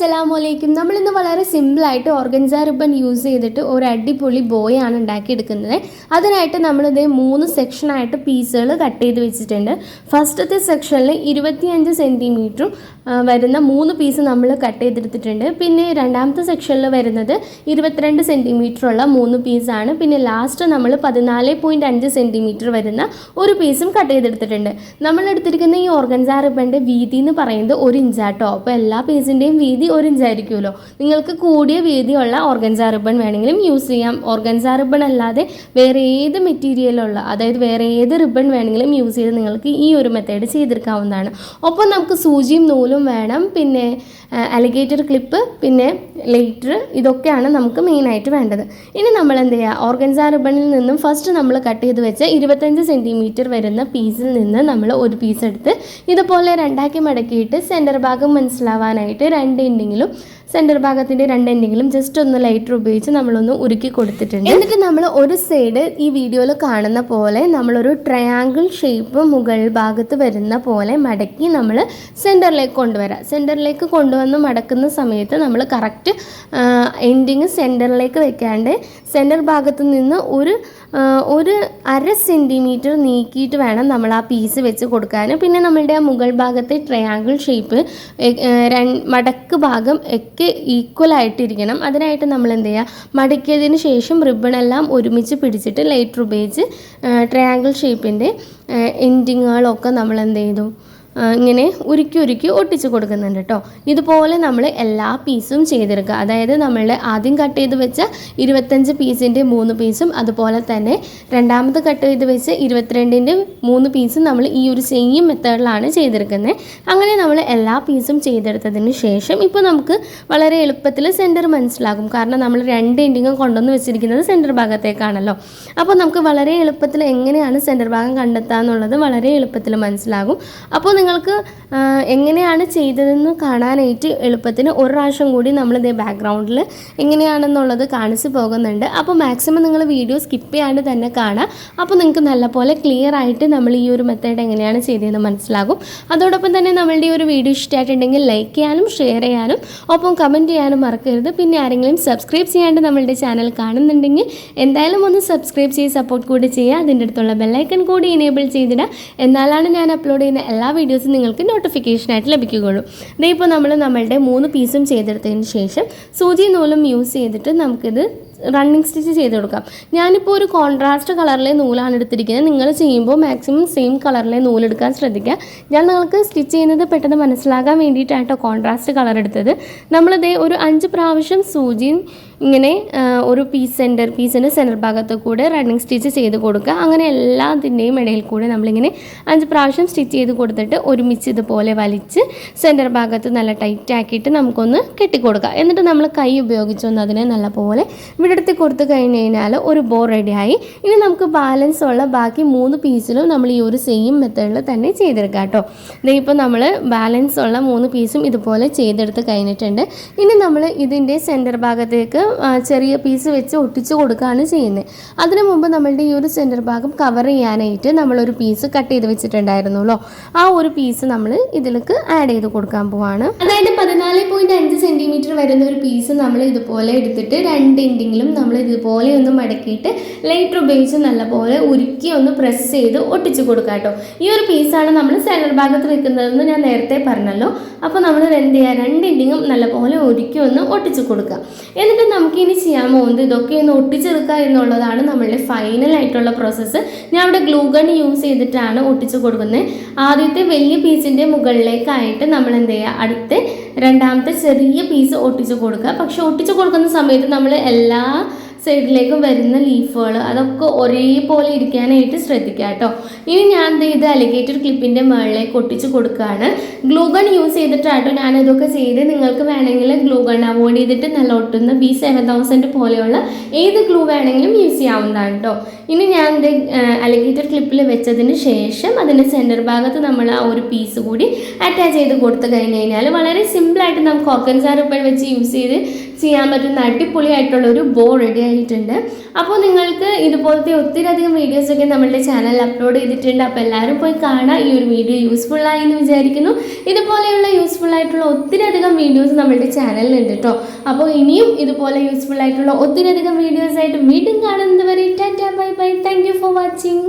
അസ്സലാമു അലൈക്കും നമ്മൾ ഇന്ന് വളരെ സിമ്പിളായിട്ട് ഓർഗൻസ റിബൺ യൂസ് ചെയ്തിട്ട് ഒരു അടിപൊളി ബോയ് ആണ് ഉണ്ടാക്കിയെടുക്കുന്നത്. അതിനായിട്ട് നമ്മളിത് മൂന്ന് സെക്ഷനായിട്ട് പീസുകൾ കട്ട് ചെയ്ത് വെച്ചിട്ടുണ്ട്. ഫസ്റ്റത്തെ സെക്ഷനിൽ ഇരുപത്തിയഞ്ച് സെന്റിമീറ്ററും വരുന്ന മൂന്ന് പീസ് നമ്മൾ കട്ട് ചെയ്തെടുത്തിട്ടുണ്ട്. പിന്നെ രണ്ടാമത്തെ സെക്ഷനിൽ വരുന്നത് ഇരുപത്തിരണ്ട് സെന്റിമീറ്റർ ഉള്ള മൂന്ന് പീസാണ് പിന്നെ ലാസ്റ്റ് നമ്മൾ പതിനാല് പോയിന്റ് അഞ്ച് സെന്റിമീറ്റർ വരുന്ന ഒരു പീസും കട്ട് ചെയ്തെടുത്തിട്ടുണ്ട്. നമ്മൾ എടുത്തിരിക്കുന്ന ഈ ഓർഗൻസ റിബന്റെ വീതി എന്ന് പറയുന്നത് ഒരു ഇഞ്ചാട്ടോ അപ്പോൾ എല്ലാ പീസിന്റെയും വീതി ഒരു ഇഞ്ചായിരിക്കുമല്ലോ നിങ്ങൾക്ക് കൂടിയ വീതിയുള്ള ഓർഗൻസ റിബൺ വേണമെങ്കിലും യൂസ് ചെയ്യാം. ഓർഗൻസ റിബൺ അല്ലാതെ വേറെ ഏത് മെറ്റീരിയലുള്ള അതായത് വേറെ ഏത് റിബൺ വേണമെങ്കിലും യൂസ് ചെയ്ത് നിങ്ങൾക്ക് ഈ ഒരു മെത്തേഡ് ചെയ്തെടുക്കാവുന്നതാണ്. ഒപ്പം നമുക്ക് സൂചിയും നൂലും വേണം. പിന്നെ അലിഗേറ്റർ ക്ലിപ്പ് പിന്നെ ലൈറ്റർ ഇതൊക്കെയാണ് നമുക്ക് മെയിനായിട്ട് വേണ്ടത്. ഇനി നമ്മൾ എന്ത് ചെയ്യുക ഓർഗൻസ റിബണിൽ നിന്നും ഫസ്റ്റ് നമ്മൾ കട്ട് ചെയ്ത് വെച്ച ഇരുപത്തഞ്ച് സെന്റിമീറ്റർ വരുന്ന പീസിൽ നിന്ന് നമ്മൾ ഒരു പീസ് എടുത്ത് ഇതുപോലെ രണ്ടാക്കി മടക്കിയിട്ട് സെന്റർ ഭാഗം മനസ്സിലാവാനായിട്ട് രണ്ട് സെന്റർ ഭാഗത്തിന്റെ രണ്ട് എൻഡിങ്ങിലും ജസ്റ്റ് ഒന്ന് ലൈറ്റർ ഉപയോഗിച്ച് നമ്മളൊന്ന് ഉരുക്കി കൊടുത്തിട്ടുണ്ട്. എന്നിട്ട് നമ്മൾ ഒരു സൈഡ് ഈ വീഡിയോയിൽ കാണുന്ന പോലെ നമ്മളൊരു ട്രയാങ്കിൾ ഷേപ്പ് മുകൾ ഭാഗത്ത് വരുന്ന പോലെ മടക്കി നമ്മൾ സെന്ററിലേക്ക് കൊണ്ടുവരാം. സെന്ററിലേക്ക് കൊണ്ടുവന്ന് മടക്കുന്ന സമയത്ത് നമ്മൾ കറക്റ്റ് എൻഡിങ് സെന്ററിലേക്ക് വെക്കാണ്ട് സെന്റർ ഭാഗത്ത് നിന്ന് ഒരു ഒരു അര സെന്റിമീറ്റർ നീക്കിയിട്ട് വേണം നമ്മൾ ആ പീസ് വെച്ച് കൊടുക്കാൻ പിന്നെ നമ്മളുടെ ആ മുകൾ ഭാഗത്തെ ട്രയാങ്കിൾ ഷേപ്പ് മടക്ക് ഭാഗം ഒക്കെ ഈക്വൽ ആയിട്ടിരിക്കണം. അതിനായിട്ട് നമ്മൾ എന്ത് ചെയ്യുക മടക്കിയതിന് ശേഷം റിബണെല്ലാം ഒരുമിച്ച് പിടിച്ചിട്ട് ലൈറ്റർ ഉപയോഗിച്ച് ട്രയാങ്കിൾ ഷേപ്പിന്റെ എൻഡിങ്ങുകളൊക്കെ നമ്മൾ എന്ത് ചെയ്തു ഇങ്ങനെ ഉരുക്കി ഉരുക്കി ഒട്ടിച്ച് കൊടുക്കുന്നുണ്ട് കേട്ടോ. ഇതുപോലെ നമ്മൾ എല്ലാ പീസും ചെയ്തെടുക്കുക. അതായത് നമ്മൾ ആദ്യം കട്ട് ചെയ്ത് വെച്ച ഇരുപത്തഞ്ച് പീസിന്റെ മൂന്ന് പീസും അതുപോലെ തന്നെ രണ്ടാമത് കട്ട് ചെയ്ത് വെച്ച ഇരുപത്തിരണ്ടിന്റെ മൂന്ന് പീസും നമ്മൾ ഈ ഒരു സെയിം മെത്തേഡിലാണ് ചെയ്തെടുക്കുന്നത്. അങ്ങനെ നമ്മൾ എല്ലാ പീസും ചെയ്തെടുത്തതിന് ശേഷം ഇപ്പോൾ നമുക്ക് വളരെ എളുപ്പത്തിൽ സെന്റർ മനസ്സിലാകും. കാരണം നമ്മൾ രണ്ട് എൻഡിങ്ങും കൊണ്ടുവന്ന് വെച്ചിരിക്കുന്നത് സെന്റർ ഭാഗത്തേക്കാണല്ലോ. അപ്പോൾ നമുക്ക് വളരെ എളുപ്പത്തിൽ എങ്ങനെയാണ് സെന്റർ ഭാഗം കണ്ടെത്താന്നുള്ളത് വളരെ എളുപ്പത്തിൽ മനസ്സിലാകും. അപ്പോൾ നിങ്ങൾക്ക് എങ്ങനെയാണ് ചെയ്തതെന്ന് കാണാനായിട്ട് എളുപ്പത്തിന് ഒരു പ്രാവശ്യം കൂടി നമ്മൾ ഇതേ ബാക്ക്ഗ്രൗണ്ടിൽ എങ്ങനെയാണെന്നുള്ളത് കാണിച്ചു പോകുന്നുണ്ട്. അപ്പോൾ മാക്സിമം നിങ്ങൾ വീഡിയോ സ്കിപ്പ് ചെയ്യാണ്ട് തന്നെ കാണാം. അപ്പോൾ നിങ്ങൾക്ക് നല്ലപോലെ ക്ലിയർ ആയിട്ട് നമ്മൾ ഈ ഒരു മെത്തേഡ് എങ്ങനെയാണ് ചെയ്തതെന്ന് മനസ്സിലാകും. അതോടൊപ്പം തന്നെ നമ്മളുടെ ഈ ഒരു വീഡിയോ ഇഷ്ടമായിട്ടുണ്ടെങ്കിൽ ലൈക്ക് ചെയ്യാനും ഷെയർ ചെയ്യാനും ഒപ്പം കമന്റ് ചെയ്യാനും മറക്കരുത്. പിന്നെ ആരെങ്കിലും സബ്സ്ക്രൈബ് ചെയ്യാണ്ട് നമ്മളുടെ ചാനൽ കാണുന്നുണ്ടെങ്കിൽ എന്തായാലും ഒന്ന് സബ്സ്ക്രൈബ് ചെയ്ത് സപ്പോർട്ട് കൂടി ചെയ്യുക. അതിന്റെ അടുത്തുള്ള ബെല്ലൈക്കൺ കൂടി എനേബിൾ ചെയ്തിടുക. എന്നാലാണ് ഞാൻ അപ്ലോഡ് ചെയ്യുന്ന എല്ലാ വീഡിയോസും നിങ്ങൾക്ക് നോട്ടിഫിക്കേഷനായിട്ട് ലഭിക്കുകയുള്ളൂ. ഇതേ ഇപ്പോൾ നമ്മൾ നമ്മളുടെ മൂന്ന് പീസും ചെയ്തെടുത്തതിന് ശേഷം സൂചി നൂലും യൂസ് ചെയ്തിട്ട് നമുക്കിത് റണ്ണിങ് സ്റ്റിച്ച് ചെയ്ത് കൊടുക്കാം. ഞാനിപ്പോൾ ഒരു കോൺട്രാസ്റ്റ് കളറിലെ നൂലാണ് എടുത്തിരിക്കുന്നത്. നിങ്ങൾ ചെയ്യുമ്പോൾ മാക്സിമം സെയിം കളറിലെ നൂലെടുക്കാൻ ശ്രദ്ധിക്കുക. ഞാൻ നിങ്ങൾക്ക് സ്റ്റിച്ച് ചെയ്യുന്നത് പെട്ടെന്ന് മനസ്സിലാകാൻ വേണ്ടിയിട്ടായിട്ടോ കോൺട്രാസ്റ്റ് കളർ എടുത്തത്. നമ്മളിതേ ഒരു അഞ്ച് പ്രാവശ്യം സൂചി ഇങ്ങനെ ഒരു പീസ് സെന്റർ പീസിന്റെ സെന്റർ ഭാഗത്ത് കൂടെ റണ്ണിങ് സ്റ്റിച്ച് ചെയ്ത് കൊടുക്കുക. അങ്ങനെ എല്ലാത്തിന്റെയും ഇടയിൽ കൂടെ നമ്മളിങ്ങനെ അഞ്ച് പ്രാവശ്യം സ്റ്റിച്ച് ചെയ്ത് കൊടുത്തിട്ട് ഒരുമിച്ച് ഇതുപോലെ വലിച്ച് സെന്റർ ഭാഗത്ത് നല്ല ടൈറ്റ് ആക്കിയിട്ട് നമുക്കൊന്ന് കെട്ടിക്കൊടുക്കുക എന്നിട്ട് നമ്മൾ കൈ ഉപയോഗിച്ചൊന്ന് അതിനെ നല്ലപോലെ വിടർത്തി കൊടുത്തു കഴിഞ്ഞ് കഴിഞ്ഞാൽ ഒരു ബോർ റെഡിയായി ഇനി നമുക്ക് ബാലൻസ് ഉള്ള ബാക്കി മൂന്ന് പീസിലും നമ്മൾ ഈ ഒരു സെയിം മെത്തേഡിൽ തന്നെ ചെയ്തെടുക്കാം കേട്ടോ. ദേ ഇപ്പോൾ നമ്മൾ ബാലൻസ് ഉള്ള മൂന്ന് പീസും ഇതുപോലെ ചെയ്തെടുത്ത് കഴിഞ്ഞിട്ടുണ്ട്. ഇനി നമ്മൾ ഇതിന്റെ സെന്റർ ഭാഗത്തേക്ക് ചെറിയ പീസ് വെച്ച് ഒട്ടിച്ച് കൊടുക്കുകയാണ് ചെയ്യുന്നത്. അതിനു മുമ്പ് നമ്മളുടെ ഈ ഒരു സെന്റർ ഭാഗം കവർ ചെയ്യാനായിട്ട് നമ്മളൊരു പീസ് കട്ട് ചെയ്ത് വെച്ചിട്ടുണ്ടായിരുന്നല്ലോ. ആ ഒരു പീസ് നമ്മൾ ഇതിലേക്ക് ആഡ് ചെയ്ത് കൊടുക്കാൻ പോവാണ്. അതായത് പതിനാല് പോയിന്റ് അഞ്ച് സെന്റിമീറ്റർ വരുന്ന ഒരു പീസ് നമ്മൾ ഇതുപോലെ എടുത്തിട്ട് രണ്ട് എൻഡിങ്ങിലും നമ്മൾ ഇതുപോലെ ഒന്ന് മടക്കിയിട്ട് ലൈറ്റർ ഉപയോഗിച്ച് നല്ലപോലെ ഉരുക്കി ഒന്ന് പ്രസ് ചെയ്ത് ഒട്ടിച്ചു കൊടുക്കുക കേട്ടോ. ഈ ഒരു പീസാണ് നമ്മൾ സെന്റർ ഭാഗത്ത് വെക്കുന്നതെന്ന് ഞാൻ നേരത്തെ പറഞ്ഞല്ലോ. അപ്പോൾ നമ്മൾ എന്ത് ചെയ്യുക രണ്ടിന്റെയും നല്ലപോലെ ഉരുക്കി ഒന്ന് ഒട്ടിച്ചു കൊടുക്കുക. എന്നിട്ട് നമുക്ക് ഇനി ചെയ്യാൻ പോകുന്നത് ഇതൊക്കെ ഒന്ന് ഒട്ടിച്ചെടുക്കുക എന്നുള്ളതാണ് നമ്മളുടെ ഫൈനൽ ആയിട്ടുള്ള പ്രോസസ്സ് ഞാൻ ഇവിടെ ഗ്ലൂ ഗൺ യൂസ് ചെയ്തിട്ടാണ് ഒട്ടിച്ചു കൊടുക്കുന്നത്. ആദ്യത്തെ വലിയ പീസിന്റെ മുകളിലേക്കായിട്ട് നമ്മൾ എന്ത് ചെയ്യുക അടുത്ത് രണ്ടാമത്തെ ചെറിയ പീസ് ഒട്ടിച്ചു കൊടുക്കുക. പക്ഷെ ഒട്ടിച്ചു കൊടുക്കുന്ന സമയത്ത് നമ്മൾ എല്ലാ സൈഡിലേക്കും വരുന്ന ലീഫുകൾ അതൊക്കെ ഒരേപോലെ ഇരിക്കാനായിട്ട് ശ്രദ്ധിക്കുക കേട്ടോ. ഇനി ഞാൻ ഇത് അലിഗേറ്റർ ക്ലിപ്പിന്റെ മുകളിലേക്ക് കൊട്ടിച്ച് കൊടുക്കുകയാണ് ഗ്ലൂഗൺ യൂസ് ചെയ്തിട്ടാട്ടോ ഞാനിതൊക്കെ ചെയ്ത്. നിങ്ങൾക്ക് വേണമെങ്കിൽ ഗ്ലൂഗൺ അവോയ്ഡ് ചെയ്തിട്ട് നല്ല ഒട്ടുന്ന ബി സെവൻ തൗസൻഡ് പോലെയുള്ള ഏത് ഗ്ലൂ വേണമെങ്കിലും യൂസ് ചെയ്യാവുന്നതാണ് കേട്ടോ. ഇനി ഞാൻ ഇത് അലിഗേറ്റർ ക്ലിപ്പിൽ വെച്ചതിന് ശേഷം അതിന്റെ സെന്റർ ഭാഗത്ത് നമ്മൾ ആ ഒരു പീസ് കൂടി അറ്റാച്ച് ചെയ്ത് കൊടുത്തു കഴിഞ്ഞ് കഴിഞ്ഞാൽ വളരെ സിമ്പിളായിട്ട് നമുക്ക് ഓർഗൻസാർ ഇപ്പോൾ വെച്ച് യൂസ് ചെയ്ത് ചെയ്യാൻ പറ്റുന്ന അടിപൊളിയായിട്ടുള്ള ഒരു ബോ റെഡി ആയിട്ടുണ്ട്. അപ്പോൾ നിങ്ങൾക്ക് ഇതുപോലത്തെ ഒത്തിരി അധികം വീഡിയോസൊക്കെ നമ്മളുടെ ചാനലിൽ അപ്ലോഡ് ചെയ്തിട്ടുണ്ട്. അപ്പോൾ എല്ലാവരും പോയി കാണാം. ഈ ഒരു വീഡിയോ യൂസ്ഫുൾ ആയി എന്ന് വിചാരിക്കുന്നു. ഇതുപോലെയുള്ള യൂസ്ഫുൾ ആയിട്ടുള്ള ഒത്തിരി അധികം വീഡിയോസ് നമ്മളുടെ ചാനലിലുണ്ട് കേട്ടോ അപ്പോൾ ഇനിയും ഇതുപോലെ യൂസ്ഫുൾ ആയിട്ടുള്ള ഒത്തിരി അധികം വീഡിയോസ് ആയിട്ട് വീണ്ടും കാണുന്നത് വരെ tata bye bye. Thank for watching